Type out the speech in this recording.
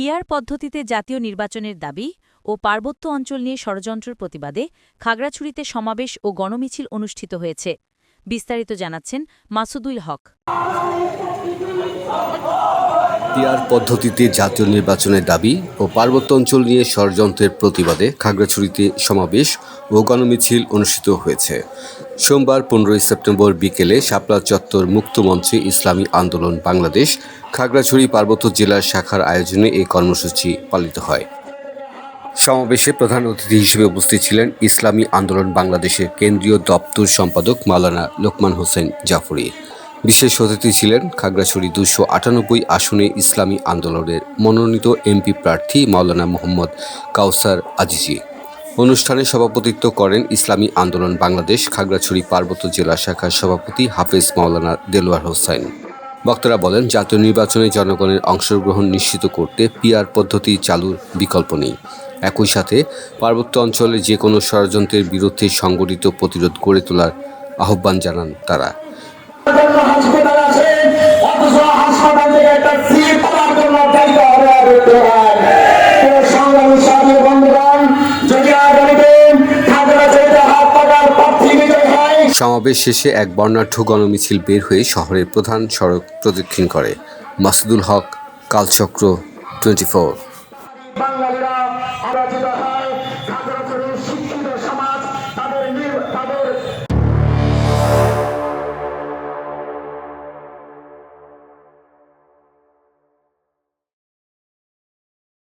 PR পদ্ধতিতে জাতীয় নির্বাচনের দাবি ও পার্বত্য অঞ্চল নিয়ে ষড়যন্ত্রের প্রতিবাদে খাগড়াছড়িতে সমাবেশ ও গণমিছিল অনুষ্ঠিত হয়েছে। বিস্তারিত জানাচ্ছেন মাসুদুল হক। পিয়ার পদ্ধতিতে জাতীয় নির্বাচনের দাবি ও পার্বত্য অঞ্চল নিয়ে ষড়যন্ত্রের প্রতিবাদে খাগড়াছড়িতে সমাবেশ ও গণমিছিল অনুষ্ঠিত হয়েছে। সোমবার পনেরোই সেপ্টেম্বর বিকেলে শাপলা চত্বর মুক্ত মঞ্চে ইসলামী আন্দোলন বাংলাদেশ খাগড়াছড়ি পার্বত্য জেলার শাখার আয়োজনে এই কর্মসূচি পালিত হয়। সমাবেশে প্রধান অতিথি হিসেবে উপস্থিত ছিলেন ইসলামী আন্দোলন বাংলাদেশের কেন্দ্রীয় দপ্তর সম্পাদক মাওলানা লোকমান হোসেন জাফরি। বিশেষ অতিথি ছিলেন খাগড়াছড়ি দুশো আটানব্বই আসনে ইসলামী আন্দোলনের মনোনীত এমপি প্রার্থী মাওলানা মোহাম্মদ কাউসার আজিজি। অনুষ্ঠানে সভাপতিত্ব করেন ইসলামী আন্দোলন বাংলাদেশ, খাগড়াছড়ি পার্বত্য জেলা শাখার সভাপতি হাফেজ মাওলানা দেলোয়ার হোসাইন বক্তারা বলেন, জাতীয় নির্বাচনে জনগণের অংশগ্রহণ নিশ্চিত করতে পিআর পদ্ধতি চালুর বিকল্প নেই। একই সাথে পার্বত্য অঞ্চলে যে কোনো ষড়যন্ত্রের বিরুদ্ধে সংগঠিত প্রতিরোধ গড়ে তোলার আহ্বান জানান তারা। হাসপাতাল সমাবেশ শেষে এক বর্ণাঢ্য গণমিছিল বের হয়ে শহরের প্রধান সড়ক প্রদক্ষিণ করে। মাসুদুল হক, কালচক্র টোয়েন্টি ফোর